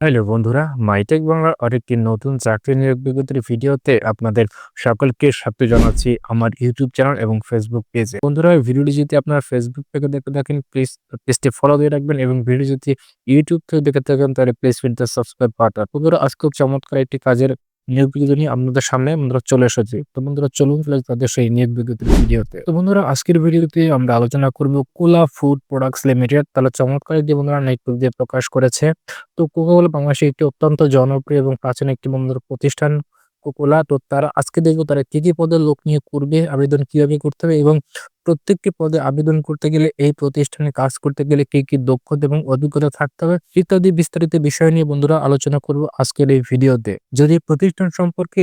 Hello বন্ধুরা, MyTech বাংলার আরেকটি নতুন চাকরি নিয়োগ বিজ্ঞপ্তির ভিডিওতে আপনাদের সকলকে স্বাগত জানাচ্ছি আমার ইউটিউব চ্যানেল এবং ফেসবুক পেজে। বন্ধুরা, ভিডিওটি যদি আপনার ফেসবুক থেকে দেখতে থাকেন প্লিজ পেজটি ফলো দিয়ে রাখবেন এবং ভিডিও যদি ইউটিউব থেকে দেখে থাকেন, তাহলে প্লিজ ফিল্টার সাবস্ক্রাইব বাটন। বন্ধুরা আজ খুব চমৎকার একটি কাজের নিয়োগ বিজ্ঞপ্তি নিয়ে আপনাদের সামনে বন্ধুরা চলে এসেছি। তো বন্ধুরা চলুন তাদের সেই নিয়োগ বিজ্ঞপ্তির ভিডিওতে। তো বন্ধুরা, আজকের ভিডিওতে আমরা আলোচনা করব কোলা ফুড প্রোডাক্টস লিমিটেড। তাহলে চমৎকার একটি বন্ধুরা নিয়োগ দিয়ে প্রকাশ করেছে। তো কোকা কোলা বাংলাদেশে একটি অত্যন্ত জনপ্রিয় এবং প্রাচীন একটি বন্ধুর প্রতিষ্ঠান। কোকোলা, তো তারা আজকে দেখব তারা কি কি পদে লোক নিয়োগ করবে, আবেদন কীভাবে করতে হবে এবং প্রত্যেকটি পদে আবেদন করতে গেলে এই প্রতিষ্ঠানে কাজ করতে গেলে কি কি দক্ষতা এবং অভিজ্ঞতা থাকতে হবে ইত্যাদি বিস্তারিত বিষয় নিয়ে বন্ধুরা আলোচনা করব আজকের এই ভিডিওতে। যদি প্রতিষ্ঠান সম্পর্কে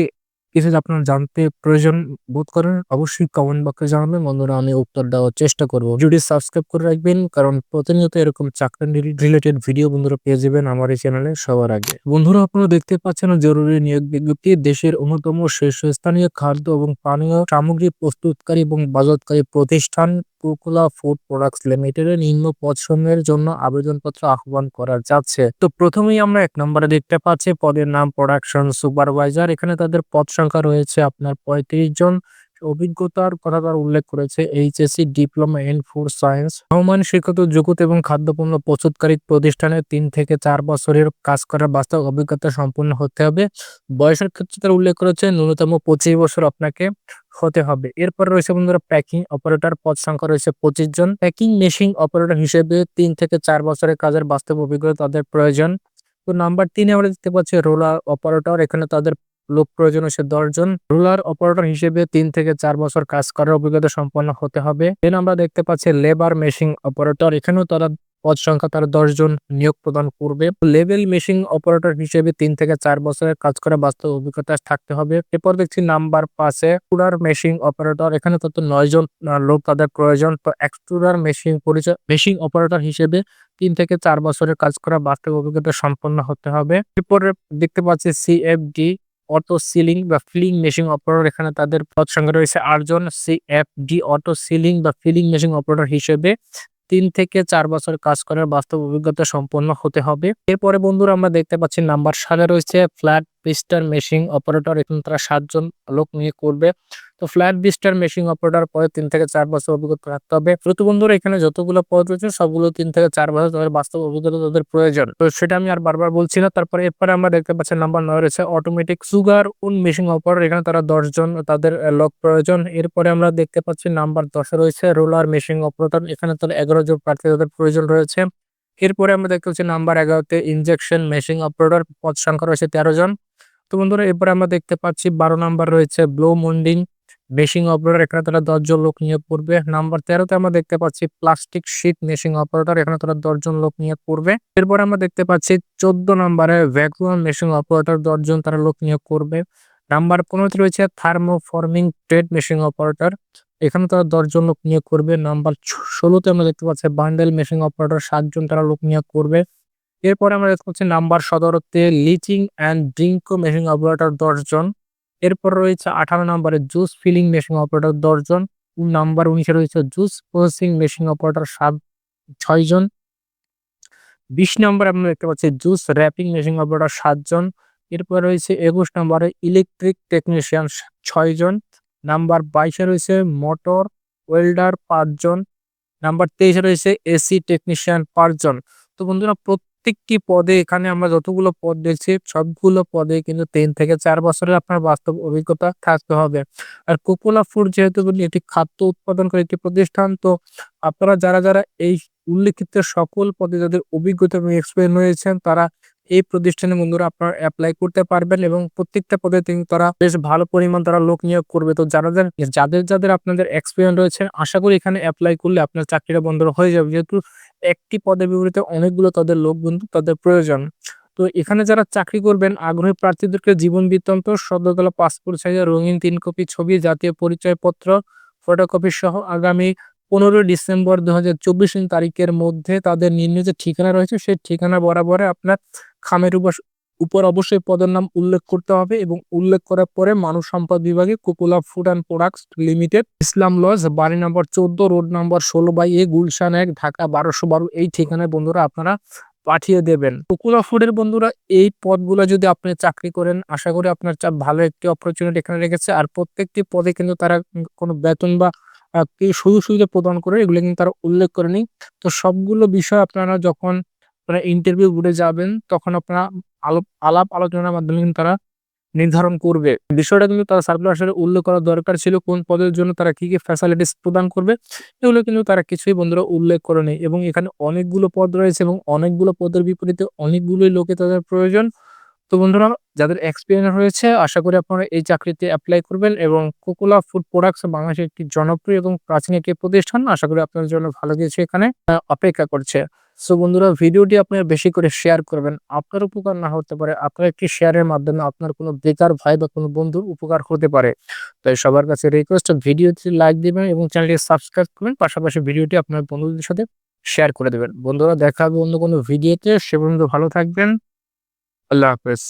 কিছু আপনার জানতে প্রয়োজন বোধ করেন, অবশ্যই কমেন্ট বক্সে জানাবেন। বন্ধুরা, আমি উত্তর দেওয়ার চেষ্টা করব। যদি সাবস্ক্রাইব করে রাখবেন, কারণ প্রতিনিয়ত এরকম চাকরি রিলেটেড ভিডিও বন্ধুরা পেয়ে যাবেন আমার এই চ্যানেলে সবার আগে। বন্ধুরা, আপনারা দেখতে পাচ্ছেন জরুরি নিয়োগ বিজ্ঞপ্তি। দেশের অন্যতম শীর্ষস্থানীয় খাদ্য এবং পানীয় সামগ্রী প্রস্তুতকারী এবং বাজারকারী প্রতিষ্ঠান কোকোলা ফুড প্রোডাক্টস লিমিটেড এর নিম্ন পদসমূহের জন্য আবেদনপত্র আহ্বান করা যাচ্ছে। তো প্রথমেই আমরা এক নম্বরে দেখতে পাচ্ছি, পদের নাম প্রোডাকশন সুপারভাইজার এখানে তাদের পদ সংখ্যা রয়েছে, আপনার পঁয়ত্রিশ জন অভিজ্ঞতার কথা তার উল্লেখ করেছে, HSC diploma in food science. সমমান শিক্ষিত যোগ্যতা এবং খাদ্যপণ্য প্রস্তুতকারী প্রতিষ্ঠানে তিন থেকে চার বছরের কাজ করার বাস্তব অভিজ্ঞতা সম্পূর্ণ হতে হবে। বয়সের ক্ষেত্রে তার উল্লেখ করেছে, ন্যূনতম পঁচিশ বছর আপনাকে হতে হবে। এরপর রয়েছে বন্ধুরা, প্যাকিং অপারেটর পদ সংখ্যা রয়েছে পঁচিশ জন। প্যাকিং মেশিন অপারেটর হিসেবে তিন থেকে চার বছরের কাজের বাস্তব অভিজ্ঞতা তাদের প্রয়োজন। তো নাম্বার তিনে আমরা দেখতে পাচ্ছি, রোলার অপারেটর, এখানে তাদের লোক প্রয়োজন হচ্ছে দশজন রুলার অপারেটর হিসেবে তিন থেকে চার বছর কাজ করার অভিজ্ঞতা সম্পন্ন হতে হবে। দেন আমরা দেখতে পাচ্ছি লেবার মেশিন অপারেটর। এখানেও তারা পদ সংখ্যা তারা দশজন নিয়োগ প্রদান করবে। লেভেল মেশিন অপারেটর হিসেবে তিন থেকে চার বছরের কাজ করা বাস্তব অভিজ্ঞতা থাকতে হবে। এরপর দেখছি নাম্বার পাঁচে এক্সট্রুডার মেশিন অপারেটর। এখানে তত নয় জন লোক তাদের প্রয়োজন। তো এক্সট্রুডার মেশিন পরিচয়, মেশিন অপারেটর হিসেবে তিন থেকে চার বছরের কাজ করা বাস্তব অভিজ্ঞতা সম্পন্ন হতে হবে। এরপরে দেখতে পাচ্ছি সিএফডি অটো সিলিং বা ফিলিং মেশিন অপারেটর এখানে তাদের পদ সংখ্যা রয়েছে আটজন। C F D auto sealing বা ফিলিং মেশিন অপারেটর হিসেবে তিন থেকে চার বছর কাজ করার বাস্তব অভিজ্ঞতা সম্পন্ন হতে হবে। এরপরে বন্ধুরা আমরা দেখতে পাচ্ছি নাম্বার সালে রয়েছে ফ্ল্যাট, পিস্টার মেশিন অপারেটর। এখানে তারা সাতজন লোক নিয়ে করবে। তো ফ্ল্যাট বিস্টার মেশিন অপারেটর পরে তিন থেকে চার বছর অভিজ্ঞতা রাখতে হবে। প্রতি বন্ধুরা এখানে যতগুলো পদ রয়েছে, সবগুলো তিন থেকে চার বছর তাদের বাস্তব অভিজ্ঞতা তাদের প্রয়োজন। তো সেটা আমি আর বারবার বলছি না। তারপরে এরপরে আমরা দেখতে পাচ্ছি নাম্বার নয় রয়েছে অটোমেটিক সুগার উন মেশিন অপারেটর এখানে তারা দশজন তাদের লোক প্রয়োজন। এরপরে আমরা দেখতে পাচ্ছি নাম্বার দশে রয়েছে রোলার মেশিন অপারেটর এখানে তাদের এগারো জন প্রার্থী তাদের প্রয়োজন রয়েছে। এরপরে আমরা দেখতে পাচ্ছি নাম্বার এগারোতে ইনজেকশন মেশিন অপারেটর পদ সংখ্যা রয়েছে তেরো জন। তো বন্ধুরা, এরপরে আমরা দেখতে পাচ্ছি বারো নাম্বার রয়েছে ব্লো মন্ডিং মেশিং অপারেটর, এখানে তারা দশজন লোক নিয়োগ করবে নাম্বার তেরোতে আমরা দেখতে পাচ্ছি প্লাস্টিক শিট মেশিং অপারেটর, এখানে তারা দশজন লোক নিয়োগ করবে এরপর আমরা দেখতে পাচ্ছি চোদ্দ নম্বরে ভ্যাকুয়াম মেশিং অপারেটর, দশজন তারা লোক নিয়োগ করবে নাম্বার পনেরোতে রয়েছে thermo thermoforming trade machine operator, এখানে তারা দশজন লোক নিয়োগ করবে নাম্বার ষোলোতে আমরা দেখতে পাচ্ছি বান্ডেল মেশিং অপারেটর, সাতজন তারা লোক নিয়োগ করবে এরপরে আমরা দেখতে পাচ্ছি number সতেরোতে leaching and drinking machine operator, দশজন। এরপর রয়েছে আঠারো নম্বরে জুস ফিলিং মেশিন অপারেটর দশজন নাম্বার উনিশে রয়েছে জুস প্রসেসিং মেশিন অপারেটর সাত ছয়জন বিশ নম্বরে আমরা দেখতে পাচ্ছি জুস র্যাপিং মেশিন অপারেটর সাতজন এরপর রয়েছে একুশ নম্বরে ইলেকট্রিক টেকনিশিয়ান ছয়জন নাম্বার বাইশে রয়েছে মোটর ওয়েল্ডার পাঁচজন নাম্বার তেইশে রয়েছে এসি টেকনিশিয়ান পাঁচজন তো বন্ধুরা প্রত্যেকটি পদে এখানে আমরা যতগুলো পদ দেখছি, সবগুলো পদে কিন্তু তিন থেকে চার বছরের আপনার বাস্তব অভিজ্ঞতা থাকতে হবে। আর কোকোলা ফুড যেহেতু এটি খাদ্য উৎপাদনকারী একটি প্রতিষ্ঠান, তো আপনারা যারা যারা এই উল্লেখিত সকল পদে যাদের অভিজ্ঞতা এবং এক্সপিরিয়েন্স রয়েছেন, তারা এই প্রতিষ্ঠানে বন্ধুরা আপনারা অ্যাপ্লাই করতে পারবেন এবং প্রত্যেকটা পদে তিনি তারা বেশ ভালো পরিমাণ তারা লোক নিয়োগ করবে। তো যারা যাদের যাদের আপনাদের এক্সপিরিয়েন্স রয়েছে, আশা করি এখানে অ্যাপ্লাই করলে আপনার চাকরিটা বন্ধ হয়ে যাবে। যেহেতু একটি পদের বিপরীতে অনেকগুলো তাদের লোক বন্ধু, তাদের প্রয়োজন। তো এখানে যারা চাকরি করবেন, আগ্রহী প্রার্থীদেরকে জীবন বৃত্তান্ত, সদ্যতলা পাসপোর্ট সাইজের রঙিন তিন কপি ছবি, জাতীয় পরিচয়পত্র, ফটোকপি সহ আগামী পনেরোই ডিসেম্বর দু হাজার চব্বিশ তারিখের মধ্যে তাদের নির্ণয় যে ঠিকানা রয়েছে, সেই ঠিকানা বরাবরে আপনার খামের উপর অবশ্যই পদের নাম উল্লেখ করতে হবে এবং উল্লেখ করার পরে মানব সম্পদ বিভাগে Kukula food and products limited, Islam lodge, বাড়ি নম্বর চোদ্দ, রোড নম্বর ষোলো বাই এ, গুলশান এক, ঢাকা বারোশো বারো। এই ঠিকানায় বন্ধুরা আপনারা পাঠিয়ে দেবেন। কোকুলা ফুডের বন্ধুরা, এই পদগুলো যদি আপনি চাকরি করেন, আশা করি আপনার চা ভালো একটি অপরচুনিটি এখানে রেখেছে। আর প্রত্যেকটি পদে কিন্তু তারা কোনো বেতন বা সুযোগ সুবিধা প্রদান করে, এগুলো কিন্তু তারা উল্লেখ করেনি তো সবগুলো বিষয় আপনারা যখন আপনারা ইন্টারভিউ বোর্ডে যাবেন, তখন আপনারা আলাপ আলোচনার মাধ্যমে কিন্তু তারা নির্ধারণ করবে। বিষয়টা কিন্তু তারা সার্কুলার আসলে উল্লেখ করা দরকার ছিল কোন পদের জন্য তারা কি কি ফ্যাসিলিটিস প্রদান করবে। এগুলো কিন্তু তারা কিছুই বন্ধুরা উল্লেখ করেনি এবং এখানে অনেকগুলো পদ রয়েছে এবং অনেকগুলো পদের বিপরীতে অনেকগুলোই লোকে তাদের প্রয়োজন। তো বন্ধুরা, যাদের এক্সপিরিয়েন্স রয়েছে, আশা করি আপনারা এই চাকরিতে অ্যাপ্লাই করবেন এবং কোকোলা ফুড প্রোডাক্টস বাংলাদেশের একটি জনপ্রিয় এবং প্রাচীন একটি প্রতিষ্ঠান। আশা করি আপনার জন্য ভালো কিছু এখানে অপেক্ষা করছে। সো বন্ধুরা, ভিডিওটি আপনারা বেশি করে শেয়ার করবেন। আপনার উপকার না হতে পারে, আপনার একটি শেয়ারের মাধ্যমে আপনার কোনো বেকার ভাই বা কোনো বন্ধুর উপকার হতে পারে। তাই সবার কাছে রিকোয়েস্ট ভিডিওটি লাইক দেবেন এবং চ্যানেলটি সাবস্ক্রাইব করবেন, পাশাপাশি ভিডিওটি আপনার বন্ধুদের সাথে শেয়ার করে দেবেন। বন্ধুরা, দেখা হবে অন্য কোনো ভিডিওতে। সে পর্যন্ত ভালো থাকবেন। আল্লাহ হাফেজ।